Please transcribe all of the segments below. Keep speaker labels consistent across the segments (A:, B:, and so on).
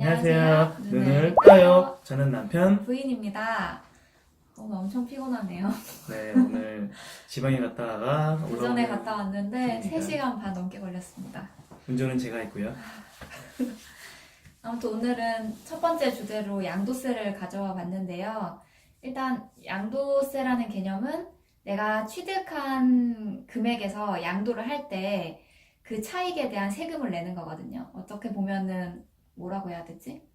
A: 안녕하세요. 눈을 떠요. 저는 남편.
B: 부인입니다. 오늘 엄청 피곤하네요.
A: 네, 오늘 지방에 갔다가
B: 오전에
A: 올라오는
B: 갔다 왔는데
A: 중입니다.
B: 3시간 반 넘게 걸렸습니다.
A: 운전은 제가 했고요.
B: 아무튼 오늘은 첫 번째 주제로 양도세를 가져와 봤는데요. 일단 양도세라는 개념은 내가 취득한 금액에서 양도를 할 때 그 차익에 대한 세금을 내는 거거든요. 어떻게 보면은 뭐라고 해야 되지?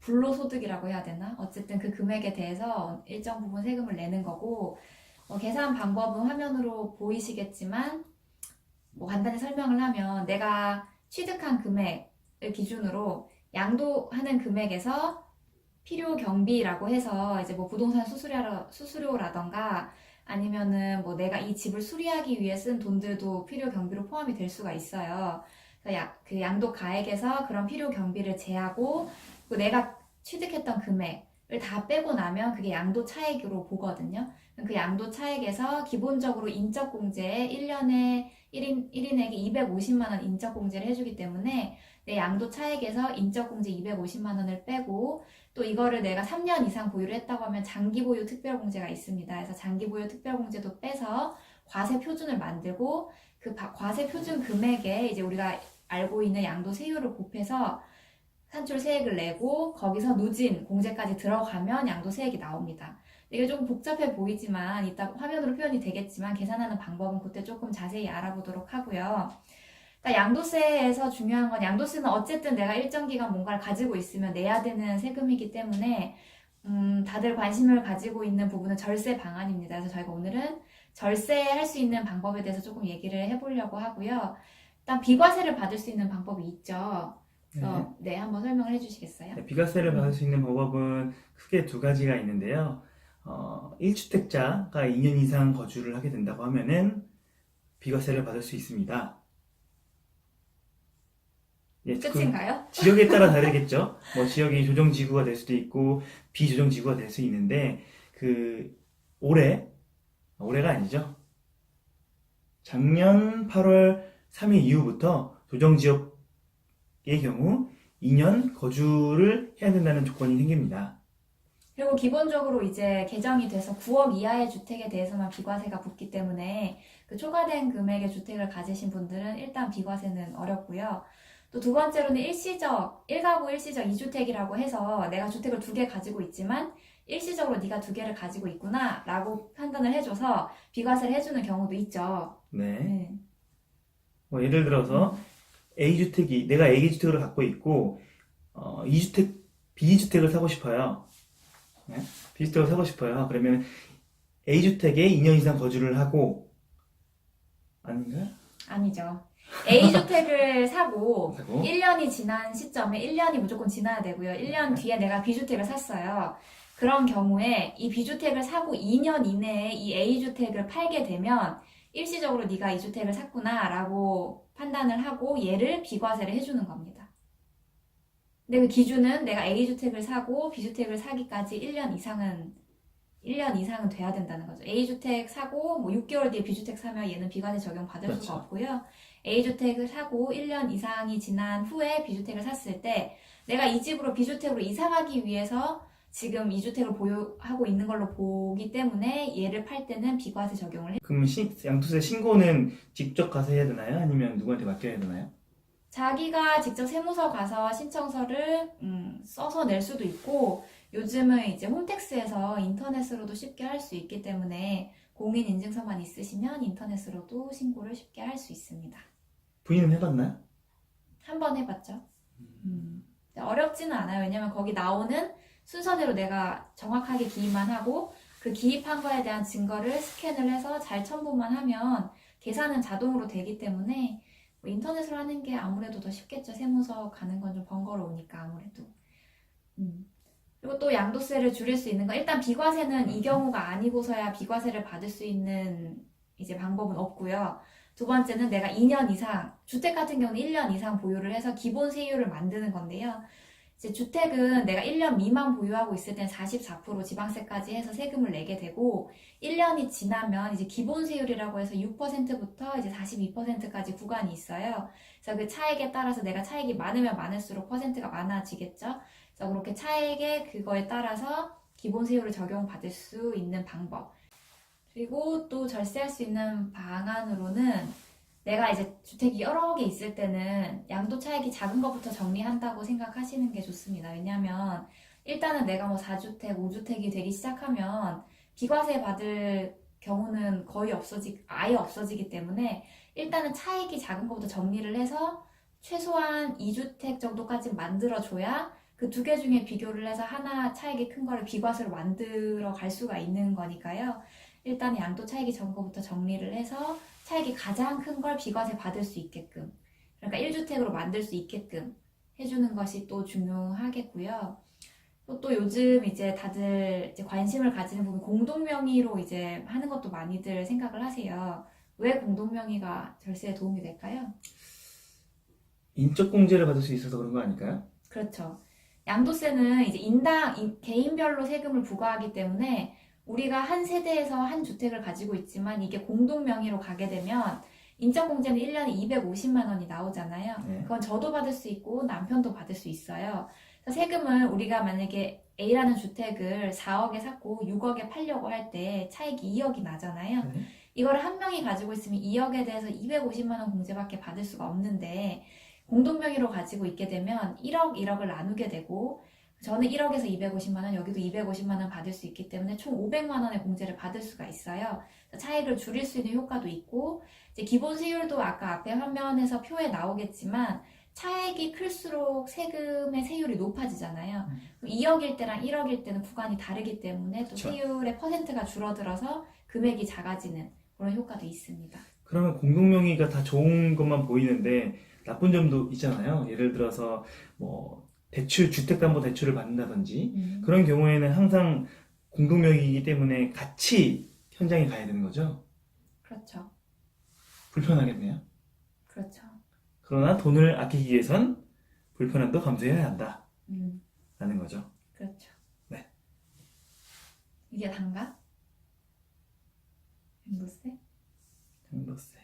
B: 불로소득이라고 해야 되나? 어쨌든 그 금액에 대해서 일정 부분 세금을 내는 거고 어, 계산 방법은 화면으로 보이시겠지만 뭐 간단히 설명을 하면 내가 취득한 금액을 기준으로 양도하는 금액에서 필요 경비라고 해서 이제 뭐 부동산 수수료 수수료라던가 아니면은 뭐 내가 이 집을 수리하기 위해 쓴 돈들도 필요 경비로 포함이 될 수가 있어요. 야- 그 양도 가액에서 그런 필요 경비를 제하고 그 내가 취득했던 금액을 다 빼고 나면 그게 양도 차액으로 보거든요. 그 양도 차액에서 기본적으로 인적 공제에 1년에 1인, 1인에게 250만 원 인적 공제를 해주기 때문에 내 양도 차액에서 인적 공제 250만 원을 빼고 또 이거를 내가 3년 이상 보유를 했다고 하면 장기 보유 특별 공제가 있습니다. 그래서 장기 보유 특별 공제도 빼서 과세 표준을 만들고 그 바- 과세 표준 금액에 이제 우리가 알고 있는 양도 세율을 곱해서 산출 세액을 내고 거기서 누진 공제까지 들어가면 양도 세액이 나옵니다. 이게 조금 복잡해 보이지만 이따 화면으로 표현이 되겠지만 계산하는 방법은 그때 조금 자세히 알아보도록 하고요. 양도세에서 중요한 건 양도세는 어쨌든 내가 일정 기간 뭔가를 가지고 있으면 내야 되는 세금이기 때문에 음, 다들 관심을 가지고 있는 부분은 절세 방안입니다. 그래서 저희가 오늘은 절세할 수 있는 방법에 대해서 조금 얘기를 해보려고 하고요. 일단 비과세를 받을 수 있는 방법이 있죠.
A: 네.
B: 그래서 네, 한번 설명을 해주시겠어요?
A: 네, 비과세를 받을 수 있는 방법은 크게 두 가지가 있는데요. 어, 1주택자가 2년 이상 거주를 하게 된다고 하면은 비과세를 받을 수 있습니다. 예, 그
B: 끝인가요?
A: 지역에 따라 다르겠죠. 뭐 지역이 조정 지구가 될 수도 있고 비조정 지구가 될 수 있는데 그 올해 올해가 아니죠. 작년 8월 3일 이후부터 조정 지역의 경우 2년 거주를 해야 된다는 조건이 생깁니다.
B: 그리고 기본적으로 이제 개정이 돼서 9억 이하의 주택에 대해서만 비과세가 붙기 때문에 그 초과된 금액의 주택을 가지신 분들은 일단 비과세는 어렵고요. 또 두 번째로는 일시적, 1가구 일시적 2주택이라고 해서 내가 주택을 두 개 가지고 있지만 일시적으로 네가 두 개를 가지고 있구나 라고 판단을 해줘서 비과세를 해주는 경우도 있죠.
A: 네.
B: 네.
A: 뭐 예를 들어서 A주택이 내가 A주택을 갖고 있고 어, 2주택 B주택을 사고 싶어요. 네? B주택을 사고 싶어요. 그러면 A주택에 2년 이상 거주를 하고 아닌가요?
B: 아니죠. A주택을 사고
A: 하고
B: 1년이 지난 시점에 1년이 무조건 지나야 되고요. 1년 뒤에 내가 B주택을 샀어요. 그런 경우에 이 B주택을 사고 2년 이내에 이 A주택을 팔게 되면 일시적으로 네가 이 주택을 샀구나 라고 판단을 하고 얘를 비과세를 해주는 겁니다. 근데 그 기준은 내가 A주택을 사고 B주택을 사기까지 1년 이상은 1년 이상은 돼야 된다는 거죠. A주택 사고 뭐 6개월 뒤에 B주택 사면 얘는 비과세 적용 받을
A: 그렇죠.
B: 수가 없고요. A주택을 사고 1년 이상이 지난 후에 B주택을 샀을 때 내가 이 집으로 B주택으로 이사 가기 위해서 지금 이 주택을 보유하고 있는 걸로 보기 때문에 얘를 팔 때는 비과세 적용을 해.
A: 그럼 신- 양도세 신고는 직접 가서 해야 되나요? 아니면 누구한테 맡겨야 되나요?
B: 자기가 직접 세무서 가서 신청서를 음, 써서 낼 수도 있고 요즘은 이제 홈택스에서 인터넷으로도 쉽게 할 수 있기 때문에 공인 인증서만 있으시면 인터넷으로도 신고를 쉽게 할 수 있습니다.
A: 부인은 해봤나요?
B: 한 번 해봤죠. 음, 어렵지는 않아요. 왜냐면 거기 나오는 순서대로 내가 정확하게 기입만 하고 그 기입한 거에 대한 증거를 스캔을 해서 잘 첨부만 하면 계산은 자동으로 되기 때문에 뭐 인터넷으로 하는 게 아무래도 더 쉽겠죠. 세무서 가는 건 좀 번거로우니까 아무래도. 음. 그리고 또 양도세를 줄일 수 있는 거 일단 비과세는 이 경우가 아니고서야 비과세를 받을 수 있는 이제 방법은 없고요. 두 번째는 내가 2년 이상 주택 같은 경우는 1년 이상 보유를 해서 기본 세율을 만드는 건데요. 이제 주택은 내가 1년 미만 보유하고 있을 땐44% 지방세까지 해서 세금을 내게 되고 1년이 지나면 이제 기본 세율이라고 해서 6%부터 이제 42%까지 구간이 있어요. 그래서 그 차액에 따라서 내가 차액이 많으면 많을수록 퍼센트가 많아지겠죠. 그래서 그렇게 차액에 그거에 따라서 기본 세율을 적용받을 수 있는 방법. 그리고 또 절세할 수 있는 방안으로는 내가 이제 주택이 여러 개 있을 때는 양도 차익이 작은 것부터 정리한다고 생각하시는 게 좋습니다. 왜냐면 일단은 내가 뭐 4주택, 5주택이 되기 시작하면 비과세 받을 경우는 거의 없어지, 아예 없어지기 때문에 일단은 차익이 작은 것부터 정리를 해서 최소한 2주택 정도까지 만들어줘야 그 두 개 중에 비교를 해서 하나 차익이 큰 거를 비과세로 만들어 갈 수가 있는 거니까요. 일단 양도 차익이 것부터 정리를 해서 차익이 가장 큰 걸 비과세 받을 수 있게끔 그러니까 1주택으로 만들 수 있게끔 해주는 것이 또 중요하겠고요. 또, 또 요즘 이제 다들 이제 관심을 가지는 부분 공동명의로 이제 하는 것도 많이들 생각을 하세요. 왜 공동명의가 절세에 도움이 될까요?
A: 인적 공제를 받을 수 있어서 그런 거 아닐까요?
B: 그렇죠. 양도세는 이제 인당 인- 개인별로 세금을 부과하기 때문에 우리가 한 세대에서 한 주택을 가지고 있지만 이게 공동 명의로 가게 되면 인적 공제는 1년에 250만 원이 나오잖아요.
A: 네.
B: 그건 저도 받을 수 있고 남편도 받을 수 있어요. 세금을 우리가 만약에 A라는 주택을 4억에 샀고 6억에 팔려고 할 때 차익이 2억이 나잖아요.
A: 네.
B: 이거를 한 명이 가지고 있으면 2억에 대해서 250만 원 공제밖에 받을 수가 없는데 공동 명의로 가지고 있게 되면 1억, 1억을 나누게 되고 저는 1억에서 250만 원, 여기도 250만 원 받을 수 있기 때문에 총 500만 원의 공제를 받을 수가 있어요. 차익을 줄일 수 있는 효과도 있고 이제 기본 세율도 아까 앞에 화면에서 표에 나오겠지만 차액이 클수록 세금의 세율이 높아지잖아요.
A: 음.
B: 그럼 2억일 때랑 1억일 때는 구간이 다르기 때문에 또. 세율의 퍼센트가 줄어들어서 금액이 작아지는 그런 효과도 있습니다.
A: 그러면 공동명의가 다 좋은 것만 보이는데 나쁜 점도 있잖아요. 예를 들어서 뭐 대출 주택담보 대출을 받는다든지 그런 경우에는 항상 공동명의이기 때문에 같이 현장에 가야 되는 거죠.
B: 그렇죠.
A: 불편하겠네요.
B: 그렇죠.
A: 그러나 돈을 아끼기 위해선 불편함도 감수해야 한다.
B: 음,
A: 라는 거죠.
B: 그렇죠.
A: 네.
B: 이게 단가? 양도세?
A: 양도세.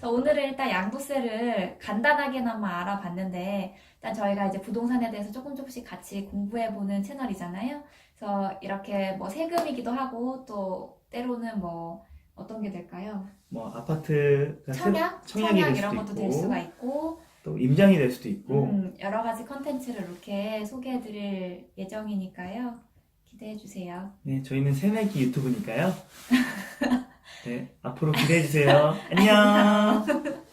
B: 자, 오늘은 일단 양도세를 간단하게나마 알아봤는데, 일단 저희가 이제 부동산에 대해서 조금 조금씩 같이 공부해보는 채널이잖아요. 그래서 이렇게 뭐 세금이기도 하고, 또 때로는 뭐 어떤 게 될까요?
A: 뭐 아파트가 새-
B: 청약?
A: 청약이 될
B: 이런
A: 수도
B: 것도
A: 있고,
B: 될 수가 있고,
A: 또 임장이 될 수도 있고
B: 음, 여러 가지 컨텐츠를 이렇게 소개해드릴 예정이니까요. 기대해 주세요.
A: 네, 저희는 새내기 유튜브니까요. 네, 앞으로 기대해 주세요. 안녕.